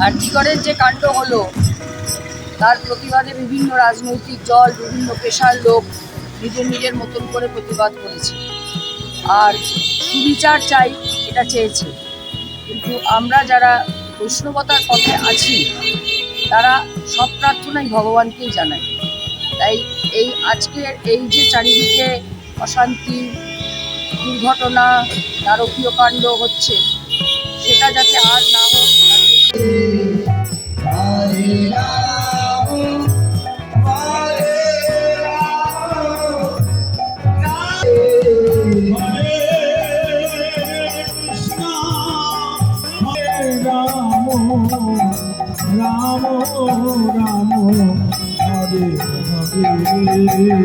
আর্থিকরের যে কাণ্ড হলো, তার প্রতিবাদে বিভিন্ন রাজনৈতিক দল, বিভিন্ন পেশার লোক নিজের নিজের মতন করে প্রতিবাদ করেছে। আর সুবিচার চাই এটা চেয়েছে। কিন্তু আমরা যারা বৈষ্ণবতার পথে আছি, তারা সব প্রার্থনাই ভগবানকেই জানাই তাই এই আজকের এই যে চারিদিকে অশান্তি দুর্ঘটনা নারকীয় কাণ্ড হচ্ছে সেটা যাতে আর না হোক রাম রাম হরে মহাবীর।